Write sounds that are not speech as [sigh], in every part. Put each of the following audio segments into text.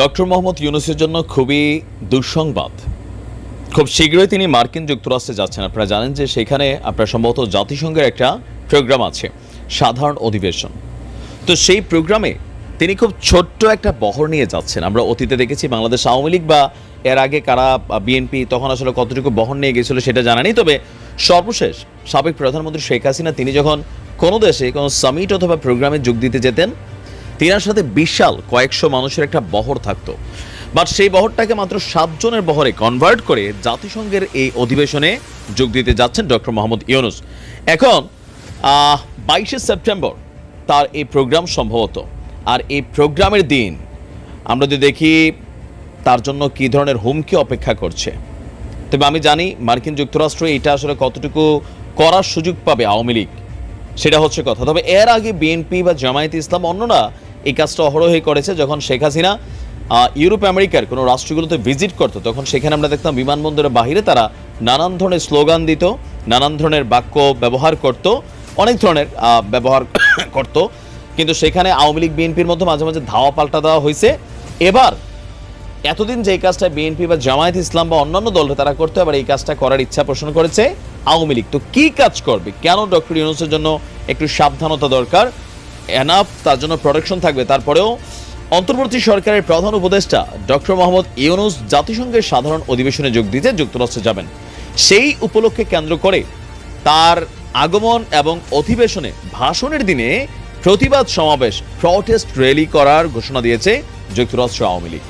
Doctor Mohammad ইউনুসের জন্য খুবই দুঃসংবাদ। খুব শীঘ্রই তিনি মার্কিন যুক্তরাষ্ট্রে যাচ্ছেন। আপনারা জানেন যে সেখানে আপনার সম্ভবত জাতিসংঘের একটা প্রোগ্রাম আছে, সাধারণ অধিবেশন। তো সেই প্রোগ্রামে তিনি খুব ছোট্ট একটা বহর নিয়ে যাচ্ছেন। আমরা অতীতে দেখেছি বাংলাদেশ আওয়ামী লীগ বা এর আগে কারা বিএনপি তখন আসলে কতটুকু বহর নিয়ে গেছিল সেটা জানা নেই। তবে সর্বশেষ সাবেক প্রধানমন্ত্রী শেখ হাসিনা, তিনি যখন কোনো দেশে কোনো সামিট অথবা প্রোগ্রামে যোগ দিতে যেতেন তিনার সাথে বিশাল কয়েকশো মানুষের একটা বহর থাকতো। বাট সেই বহরটাকে মাত্র সাতজনের বহরে কনভার্ট করে জাতিসংঘের এই অধিবেশনে যোগ দিতে যাচ্ছেন ডক্টর মোহাম্মদ ইউনুস। এখন বাইশে সেপ্টেম্বর তার এই প্রোগ্রাম সম্ভবত। আর এই প্রোগ্রামের দিন আমরা যদি দেখি, তার জন্য কী ধরনের হুমকি অপেক্ষা করছে। তবে আমি জানি মার্কিন যুক্তরাষ্ট্র এটা আসলে কতটুকু করার সুযোগ পাবে আওয়ামী লীগ, সেটা হচ্ছে কথা। তবে এর আগে বিএনপি বা জামায়াত ইসলাম অন্যরা এই কাজটা অহরহই করেছে যখন শেখ হাসিনা ইউরোপ, আমেরিকার কোনো রাষ্ট্রগুলোতে ভিজিট করতো, তখন সেখানে আমরা দেখতাম বিমানবন্দরের বাহিরে তারা নানান ধরনের স্লোগান দিত, নানান ধরনের বাক্য ব্যবহার করত, অনেক ধরনের ব্যবহার [coughs] করত। কিন্তু সেখানে আওয়ামী লীগ, বিএনপির মধ্যে মাঝে মাঝে ধাওয়া পাল্টা দেওয়া হয়েছে। এবার এতদিন যে কাজটা বিএনপি বা জামায়াত ইসলাম বা অন্যান্য দল তারা করতে, এবার এই কাজটা করার ইচ্ছা পোষণ করেছে আওয়ামী লীগ। তো কি কাজ করবে? কেন ডক্টর ইউনুসের জন্য একটু সাবধানতা দরকার? এনাফ তার জন্য প্রোটেকশন থাকবে। তারপরেও অন্তর্বর্তী সরকারের প্রধান উপদেষ্টা ডক্টর মোহাম্মদ ইউনুস জাতিসংঘের সাধারণ অধিবেশনে যোগ দিতে যুক্তরাষ্ট্রে যাবেন। সেই উপলক্ষে কেন্দ্র করে তার আগমন এবং অধিবেশনে ভাষণের দিনে প্রতিবাদ সমাবেশ প্রটেস্ট র্যালি করার ঘোষণা দিয়েছে যুক্তরাষ্ট্র আওয়ামী লীগ।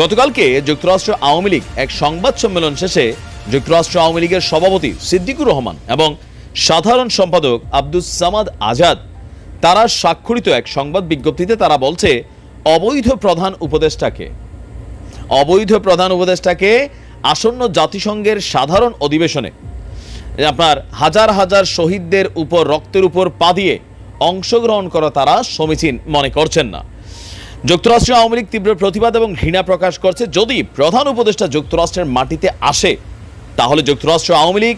গতকালকে যুক্তরাষ্ট্র আওয়ামী লীগ এক সংবাদ সম্মেলন শেষে যুক্তরাষ্ট্র আওয়ামী লীগের সভাপতি সিদ্দিকুর রহমান এবং সাধারণ সম্পাদক আব্দুস সামাদ আজাদ তারা স্বাক্ষরিত এক সংবাদ বিজ্ঞপ্তিতে তারা বলছে, অবৈধ প্রধান উপদেষ্টাকে। অবৈধ প্রধান উপদেষ্টাকে আসন্ন জাতিসংঘের সাধারণ অধিবেশনে আপনার হাজার হাজার শহীদদের উপর রক্তের উপর পা দিয়ে অংশগ্রহণ করা তারা সমীচীন মনে করছেন না। যুক্তরাষ্ট্র আওয়ামী লীগ তীব্র প্রতিবাদ এবং ঘৃণা প্রকাশ করছে। যদি প্রধান উপদেষ্টা যুক্তরাষ্ট্রের মাটিতে আসে, তাহলে যুক্তরাষ্ট্র আওয়ামী লীগ,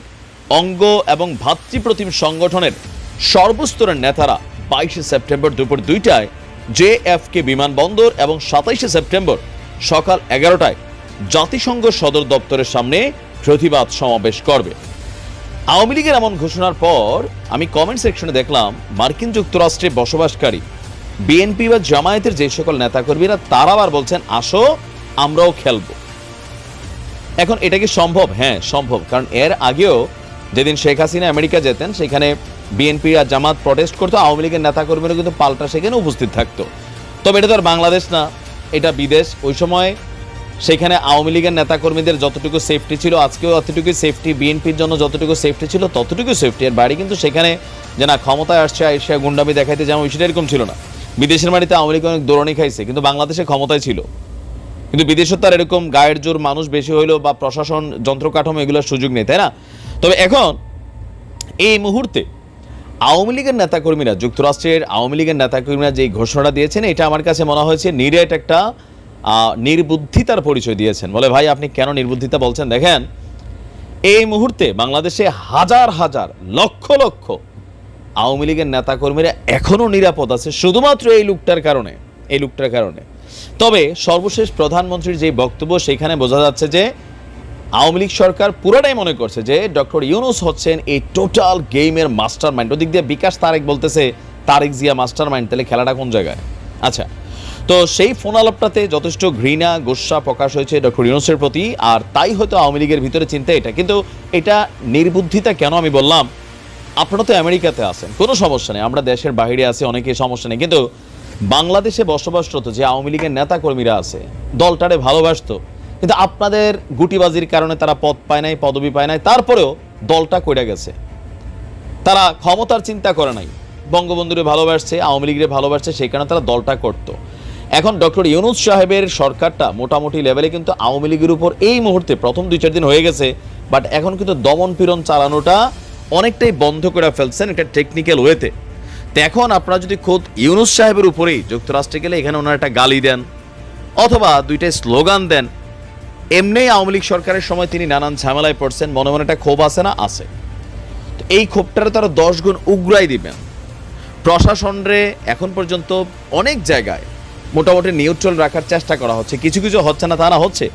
অঙ্গ এবং ভাতৃপ্রতিম সংগঠনের সর্বস্তরের নেতারা বাইশে সেপ্টেম্বর দুপুর দুইটায় জে এফ কে বিমানবন্দর এবং সাতাইশে সেপ্টেম্বর সকাল এগারোটায় জাতিসংঘ সদর দপ্তরের সামনে প্রতিবাদ সমাবেশ করবে। আওয়ামী লীগের এমন ঘোষণার পর আমি কমেন্ট সেকশনে দেখলাম, মার্কিন যুক্তরাষ্ট্রে বসবাসকারী বিএনপি বা জামায়াতের যে সকল নেতাকর্মীরা, তারা আবার বলছেন, আসো, আমরাও খেলব। এখন এটা কি সম্ভব? হ্যাঁ সম্ভব। কারণ এর আগেও যেদিন শেখ হাসিনা আমেরিকা যেতেন, সেখানে বিএনপি আর জামাত প্রটেস্ট করতো, আওয়ামী লীগের নেতাকর্মীরা কিন্তু পাল্টা সেখানে উপস্থিত থাকতো। তবে এটা তো আর বাংলাদেশ না, এটা বিদেশ। ওই সময় সেখানে আওয়ামী লীগের নেতাকর্মীদের যতটুকু সেফটি ছিল, আজকেও অতটুকু সেফটি বিএনপির জন্য যতটুকু সেফটি ছিল ততটুকু সেফটি আর বাড়ি কিন্তু সেখানে যে না, ক্ষমতায় আসছে, এসে গুন্ডামি দেখাইতে যেমন সেটা এরকম ছিল না। বিদেশের বাড়িতে আওয়ামী লীগ অনেক দৌড়ানি খাইছে, কিন্তু বাংলাদেশে ক্ষমতায় ছিল। কিন্তু বিদেশে তার এরকম গায়ের জোর মানুষ বেশি হইল বা প্রশাসন, যন্ত্রকাঠামো এগুলোর সুযোগ নেই, তাই না? তবে এখন এই মুহূর্তে আওয়ামী লীগের নেতাকর্মীরা, যুক্তরাষ্ট্রের আওয়ামী লীগের নেতাকর্মীরা যে ঘোষণাটা দিয়েছেন, এটা আমার কাছে মনে হয়েছে নিরেট একটা নির্বুদ্ধিতার পরিচয় দিয়েছেন। বলে, ভাই, আপনি কেন নির্বুদ্ধিতা বলছেন? দেখেন, এই মুহূর্তে বাংলাদেশে হাজার হাজার, লক্ষ লক্ষ আওয়ামী লীগের নেতাকর্মীরা এখনও নিরাপদ আছে, শুধুমাত্র এই লোকটার কারণে, এই লোকটার কারণে। তবে সর্বশেষ প্রধানমন্ত্রীর যে বক্তব্য, সেখানে বোঝা যাচ্ছে যে আওয়ামী লীগ সরকার পুরোটাই মনে করছে যে ডক্টর ইউনুস হচ্ছেন এই টোটাল গেমের মাস্টার মাইন্ড ওদিক দিয়ে বিকাশ তারেক বলতেছে, তারেক জিয়া মাস্টার মাইন্ড তাহলে খেলাটা কোন জায়গায়? আচ্ছা তো সেই ফোন আলাপটাতে যথেষ্ট ঘৃণা, গোসা প্রকাশ হয়েছে ডক্টর ইউনুসের প্রতি, আর তাই হয়তো আওয়ামী লীগের ভিতরে চিন্তা এটা। কিন্তু এটা নির্বুদ্ধিতা কেন আমি বললাম? আপনারা তো আমেরিকাতে আছেন, কোনো সমস্যা নেই, আমরা দেশের বাইরে আছি, অনেকে সমস্যা নেই। কিন্তু বাংলাদেশে বসবাসরত যে আওয়ামী লীগের নেতাকর্মীরা আছে, দলটারে ভালোবাসতো কিন্তু আপনাদের গুটিবাজির কারণে তারা পদ পায় নাই, পদবি পায় নাই, তারপরেও দলটা কইরা গেছে। তারা ক্ষমতার চিন্তা করে নাই, বঙ্গবন্ধুরে ভালোবাসছে, আওয়ামী লীগের ভালোবাসছে, সেই কারণে তারা দলটা করত। এখন ডক্টর ইউনুস সাহেবের সরকারটা মোটামুটি লেভেলে কিন্তু আওয়ামী লীগের উপর এই মুহূর্তে প্রথম দুই, চার দিন হয়ে গেছে বাট এখন কিন্তু দমন পীড়ন চালানোটা অনেকটাই বন্ধ করে ফেলছেন একটা টেকনিক্যাল ওয়েতে তো এখন আপনারা যদি খোদ ইউনুস সাহেবের উপরেই যুক্তরাষ্ট্রে গেলে এখানে ওনার একটা গালি দেন, অথবা দুইটাই স্লোগান দেন এমনিই আওয়ামী লীগ সরকারের সময় তিনি নানান ঝামেলায় পড়ছেন, মনে মনে একটা ক্ষোভ আছে না? আছে। এই ক্ষোভটারে তারা দশ গুণ উগ্রাই দিবেন। প্রশাসনরে এখন পর্যন্ত অনেক জায়গায় মোটামুটি নিউট্রাল রাখার চেষ্টা করা হচ্ছে। কিছু কিছু হচ্ছে না, তা না, হচ্ছে।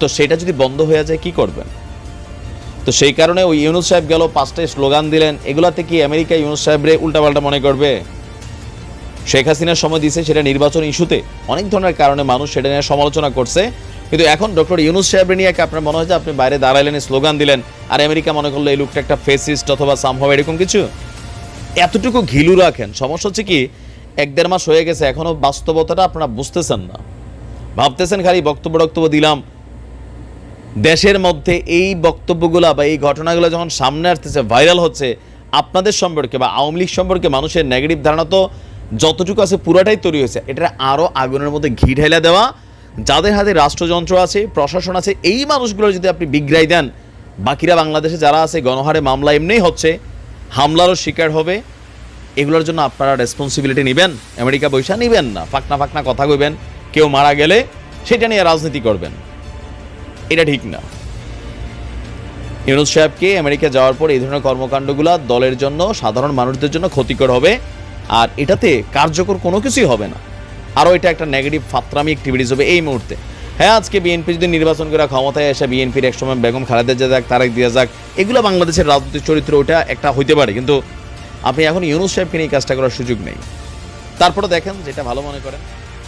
তো সেটা যদি বন্ধ হয়ে যায়, কি করবেন? তো সেই কারণে ওই ইউনুস সাহেব গেল পাঁচটা স্লোগান দিলেন, এগুলাতে কি আমেরিকা ইউনুস সাহেবরে উল্টাপাল্টা মনে করবে? শেখ হাসিনার সময় দিয়েছে সেটা নির্বাচন ইস্যুতে। অনেক ধরনের কারণে মানুষ সেটা নিয়ে সমালোচনা করছে। কিন্তু এখন ডক্টর ইউনুস সাহেবরে নিয়ে আপনার মনে হয় যে আপনি বাইরে দাঁড়াইলেন স্লোগান দিলেন, আর আমেরিকা মনে করল এই লোকটা একটা ফেসিস্ট অথবা সামহাও এরকম কিছু? এতটুকু ঘিলু রাখেন। সমস্যা হচ্ছে কি, এক দেড় মাস হয়ে গেছে এখনও বাস্তবতাটা আপনারা বুঝতেছেন না। ভাবতেছেন খালি বক্তব্য বক্তব্য দিলাম। দেশের মধ্যে এই বক্তব্যগুলো বা এই ঘটনাগুলো যখন সামনে আসতেছে, ভাইরাল হচ্ছে, আপনাদের সম্পর্কে বা আওয়ামী লীগ সম্পর্কে মানুষের নেগেটিভ ধারণা তো যতটুকু আছে পুরাটাই তৈরি হয়েছে। এটা আরও আগুনের মধ্যে ঘি ঢেলে দেওয়া যাদের হাতে রাষ্ট্রযন্ত্র আছে, প্রশাসন আছে, এই মানুষগুলো যদি আপনি বিগ্রাই দেন, বাকিরা বাংলাদেশে যারা আছে, গণহারে মামলা এমনিই হচ্ছে, হামলারও শিকার হবে, এগুলোর জন্য আপনারা রেসপন্সিবিলিটি নেবেন, আমেরিকা বৈশা নেবেন না, ফাকনা ফাকনা কথা কইবেন, কেউ মারা গেলে সেটা নিয়ে রাজনীতি করবেন। এটা ঠিক না। ইউনুস সাহেবকে আমেরিকা যাওয়ার পর এই ধরনের কর্মকাণ্ডগুলো দলের জন্য, সাধারণ মানুষদের জন্য ক্ষতিকর হবে, আর এটাতে কার্যকর কোনো কিছুই হবে না। আরও এটা একটা নেগেটিভ ফাত্রামি অ্যাক্টিভিটিস হবে এই মুহূর্তে। হ্যাঁ আজকে বিএনপি যদি নির্বাচন করে ক্ষমতায় এসে বিএনপির একসময় বেগম খালেদা জিয়া যাক, তারেক দিয়া যাক, এগুলো বাংলাদেশের রাজনৈতিক চরিত্র ওটা একটা হইতে পারে। কিন্তু আপনি এখন ইউনুস সাহেবকে নিয়ে কাজটা করার সুযোগ নেই। তারপরে দেখেন যেটা ভালো মনে করেন